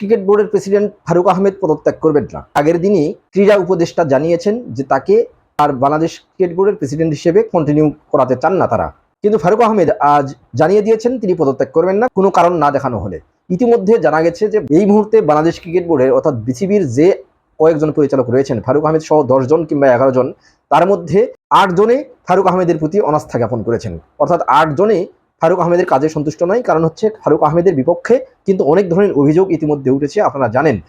Cricket বোর্ডের president Faruk Ahmed পদত্যাগ করবেন না। আগের দিনই ক্রীড়া উপদেষ্টা জানিয়েছেন যে তাকে আর বাংলাদেশ ক্রিকেট বোর্ডের প্রেসিডেন্ট হিসেবে কন্টিনিউ করাতে চান না তারা। কিন্তু ফারুক আহমেদ আজ জানিয়ে দিয়েছেন তিনি পদত্যাগ করবেন না, কোনো কারণ না দেখানো হলে। ইতিমধ্যে জানা গেছে যে এই মুহূর্তে বাংলাদেশ ক্রিকেট বোর্ডের অর্থাৎ বিসিবির যে কয়েকজন পরিচালক রয়েছেন, ফারুক আহমেদ সহ দশজন কিংবা এগারো জন, তার মধ্যে আটজনে ফারুক আহমেদের প্রতি অনাস্থা জ্ঞাপন করেছেন। অর্থাৎ আটজনে ফারুক আহমেদের কাজে সন্তুষ্ট নয়, কারণ হচ্ছে ফারুক আহমেদের বিপক্ষে কিন্তু অনেক ধরনের অভিযোগ ইতিমধ্যে উঠেছে, আপনারা জানেন।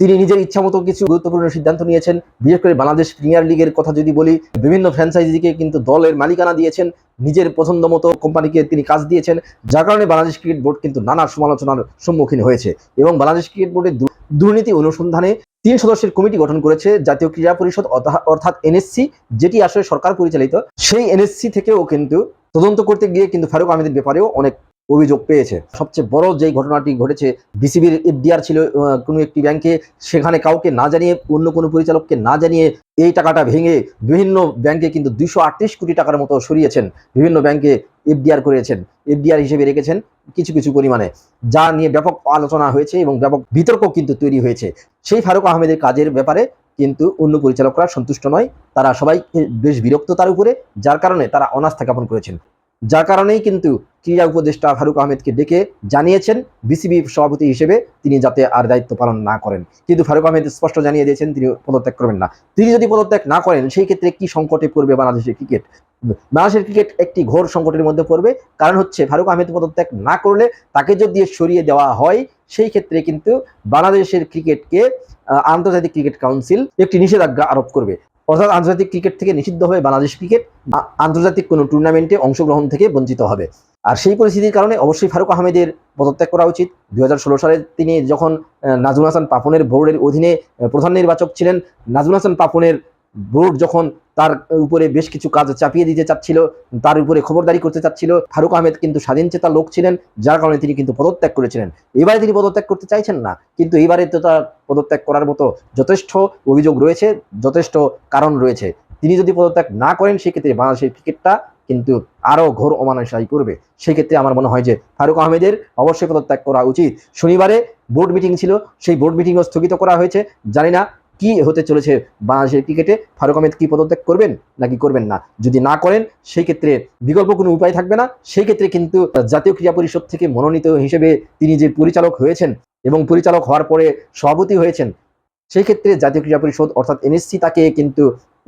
তিনি নিজের ইচ্ছামতো কিছু গুরুত্বপূর্ণ সিদ্ধান্ত নিয়েছেন। বিশেষ করে বাংলাদেশ প্রিমিয়ার লিগের কথা যদি বলি, বিভিন্ন ফ্র্যাঞ্চাইজিকে কিন্তু দলের মালিকানা দিয়েছেন, নিজের পছন্দ মতো কোম্পানিকে তিনি কাজ দিয়েছেন, যার কারণে বাংলাদেশ ক্রিকেট বোর্ড কিন্তু নানা সমালোচনার সম্মুখীন হয়েছে এবং বাংলাদেশ ক্রিকেট বোর্ডের দুর্নীতি অনুসন্ধানে তিন সদস্যের কমিটি গঠন করেছে জাতীয় ক্রীড়া পরিষদ অর্থা- অর্থাৎ এনএসসি যেটি আসলে সরকার পরিচালিত। সেই এনএসসি থেকেও কিন্তু তদন্ত করতে গিয়ে কিন্তু ফারুক আহমেদের ব্যাপারেও অনেক অভিযোগ পেয়েছে। সবচেয়ে বড় যেই ঘটনাটি ঘটেছে, বিসিবির এফডিআর ছিল কোনো একটি ব্যাংকে সেখানে কাউকে না জানিয়ে, অন্য কোনো পরিচালককে না জানিয়ে এই টাকাটা ভেঙে বিভিন্ন ব্যাংকে কিন্তু দুইশো আটত্রিশ কোটি টাকার মতো সরিয়েছেন, বিভিন্ন ব্যাংকে এফডিআর করেছেন। এফডিআর হিসেবে রেখেছেন কিছু কিছু পরিমাণে। যা নিয়ে ব্যাপক আলোচনা হয়েছে এবং ব্যাপক বিতর্ক কিন্তু তৈরি হয়েছে। সেই ফারুক আহমেদের কাজের ব্যাপারে কিন্তু অন্য পরিচালকরা সন্তুষ্ট নয়। তারা সবাই বেশ বিরক্ত তার উপরে, যার কারণে তারা অনাস্থা জ্ঞাপন করেছেন। যার কারণেই কিন্তু ক্রীড়া উপদেষ্টা ফারুক আহমেদকে ডেকে জানিয়েছেন, বিসিবি সভাপতি হিসেবে তিনি যাতে আর দায়িত্ব পালন না করেন। কিন্তু ফারুক আহমেদ স্পষ্ট জানিয়ে দিয়েছেন, তিনি পদত্যাগ করবেন না। তিনি যদি পদত্যাগ না করেন, সেই ক্ষেত্রে কি সংকটে পড়বে বাংলাদেশের ক্রিকেট? বাংলাদেশের ক্রিকেট একটি ঘোর সংকটের মধ্যে পড়বে। কারণ হচ্ছে, ফারুক আহমেদ পদত্যাগ না করলে তাকে যদি সরিয়ে দেওয়া হয়, সেই ক্ষেত্রে কিন্তু বাংলাদেশের ক্রিকেটকে আন্তর্জাতিক ক্রিকেট কাউন্সিল একটি নিষেধাজ্ঞা আরোপ করবে। অর্থাৎ আন্তর্জাতিক ক্রিকেট থেকে নিষিদ্ধ হবে বাংলাদেশ ক্রিকেট আন্তর্জাতিক কোনো টুর্নামেন্টে অংশগ্রহণ থেকে বঞ্চিত হবে। আর সেই পরিস্থিতির কারণে অবশ্যই ফারুক আহমেদের পদত্যাগ করা উচিত। দু হাজার ষোলো সালে তিনি যখন নাজমুল হাসান পাপনের বোর্ডের অধীনে প্রধান নির্বাচক ছিলেন, নাজমুল হাসান পাপনের বোর্ড যখন তার উপরে বেশ কিছু কাজ চাপিয়ে দিতে চাচ্ছিল, তার উপরে খবরদারি করতে চাচ্ছিল, ফারুক আহমেদ কিন্তু স্বাধীন চেতা লোক ছিলেন, যার কারণে তিনি কিন্তু পদত্যাগ করেছিলেন। এবারে তিনি পদত্যাগ করতে চাইছেন না, কিন্তু এবারে তো তার পদত্যাগ করার মতো যথেষ্ট অভিযোগ রয়েছে, যথেষ্ট কারণ রয়েছে। তিনি যদি পদত্যাগ না করেন, সেক্ষেত্রে বাংলাদেশের ক্রিকেটটা কিন্তু আরও ঘোর অমানুষাই করবে। সেক্ষেত্রে আমার মনে হয় যে ফারুক আহমেদের অবশ্যই পদত্যাগ করা উচিত। শনিবারে বোর্ড মিটিং ছিল, সেই বোর্ড মিটিংও স্থগিত করা হয়েছে। জানি না কি হতে চলেছে বাংলাদেশের ক্রিকেটে ফারুক আহমেদ কি পদত্যাগ করবেন নাকি করবেন না? যদি না করেন, সেই ক্ষেত্রে বিকল্প কোনো উপায় থাকবে না। সেই ক্ষেত্রে কিন্তু জাতীয় ক্রীড়া পরিষদ থেকে মনোনীত হিসেবে তিনি যে পরিচালক হয়েছেন এবং পরিচালক হওয়ার পরে সভাপতি হয়েছেন, সেই ক্ষেত্রে জাতীয় ক্রীড়া পরিষদ অর্থাৎ এনএসসি তাকে কিন্তু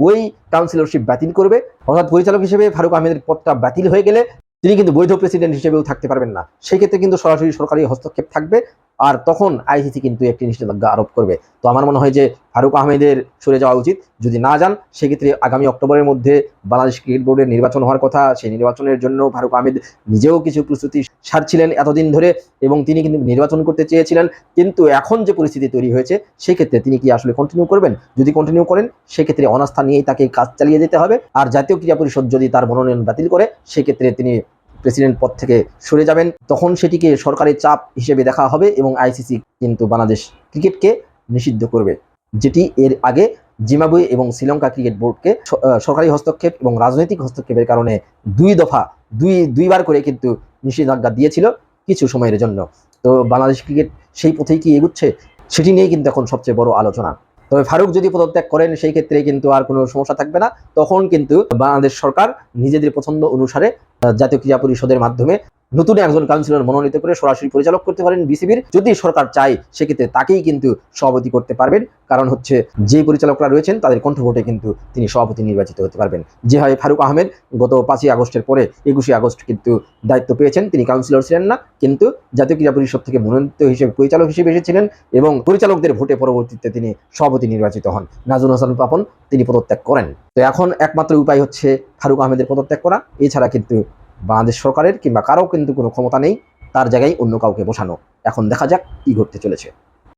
ওই কাউন্সিলরশিপ বাতিল করবে। অর্থাৎ পরিচালক হিসেবে ফারুক আহমেদের পদটা বাতিল হয়ে গেলে তিনি কিন্তু বৈধ প্রেসিডেন্ট হিসেবেও থাকতে পারবেন না। সেই ক্ষেত্রে কিন্তু সরাসরি সরকারি হস্তক্ষেপ থাকবে আর তখন আইসিসি কিন্তু একটি নিষেধাজ্ঞা আরোপ করবে। তো আমার মনে হয় যে ফারুক আহমেদের সরে যাওয়া উচিত। যদি না যান, সেক্ষেত্রে আগামী অক্টোবরের মধ্যে বাংলাদেশ ক্রিকেট বোর্ডের নির্বাচন হওয়ার কথা, সেই নির্বাচনের জন্য ফারুক আহমেদ নিজেও কিছু প্রস্তুতি সারছিলেন এতদিন ধরে এবং তিনি কিন্তু নির্বাচন করতে চেয়েছিলেন। কিন্তু এখন যে পরিস্থিতি তৈরি হয়েছে, সেক্ষেত্রে তিনি কি আসলে কন্টিনিউ করবেন? যদি কন্টিনিউ করেন, সেক্ষেত্রে অনাস্থা নিয়েই তাকে কাজ চালিয়ে যেতে হবে। আর জাতীয় ক্রীড়া পরিষদ যদি তার মনোনয়ন বাতিল করে, সেক্ষেত্রে তিনি প্রেসিডেন্ট পদ থেকে সরে যাবেন, তখন সেটিকে সরকারের চাপ হিসেবে দেখা হবে এবং আইসিসি কিন্তু বাংলাদেশ ক্রিকেটকে নিষিদ্ধ করবে। যেটি এর আগে জিম্বাবুয়ে এবং শ্রীলঙ্কা ক্রিকেট বোর্ডকে সরকারি হস্তক্ষেপ এবং রাজনৈতিক হস্তক্ষেপের কারণে দুই দফা, দুই, দুইবার করে কিন্তু নিষেধাজ্ঞা দিয়েছিল কিছু সময়ের জন্য। তো বাংলাদেশ ক্রিকেট সেই পথেই কি এগুচ্ছে, সেটি নিয়েই কিন্তু এখন সবচেয়ে বড় আলোচনা। তবে ফারুক যদি পদত্যাগ করেন, সেই ক্ষেত্রে কিন্তু আর কোনো সমস্যা থাকবে না। তখন কিন্তু বাংলাদেশ সরকার নিজেদের পছন্দ অনুসারে জাতীয় ক্রীড়া পরিষদের মাধ্যমে নতুন একজন কাউন্সিলর মনোনীত করে সরাসরি পরিচালক করতে পারেন বিসিবির। যদি সরকার চায়, সেক্ষেত্রে তাকেই কিন্তু সভাপতি করতে পারবেন। কারণ হচ্ছে, যে পরিচালকরা রয়েছেন, তাদের কণ্ঠভোটে কিন্তু তিনি সভাপতি নির্বাচিত হতে পারবেন। যেভাবে ফারুক আহমেদ গত পাঁচই আগস্টের পরে একুশে আগস্ট কিন্তু দায়িত্ব পেয়েছেন। তিনি কাউন্সিলর ছিলেন না, কিন্তু জাতীয় ক্রীড়া পরিষদ থেকে মনোনীত হিসেবে, পরিচালক হিসেবে এসেছিলেন এবং পরিচালকদের ভোটে পরবর্তীতে তিনি সভাপতি নির্বাচিত হন। নাজুল হাসান পাপন, তিনি পদত্যাগ করেন। তো এখন একমাত্র উপায় হচ্ছে ফারুক আহমেদের পদত্যাগ করা। এছাড়া কিন্তু বাংলাদেশ সরকারের কিংবা কারও কিন্তু কোনো ক্ষমতা নেই, তার জায়গায় অন্য কাউকে বসানো। এখন দেখা যাক কি ঘটতে চলেছে।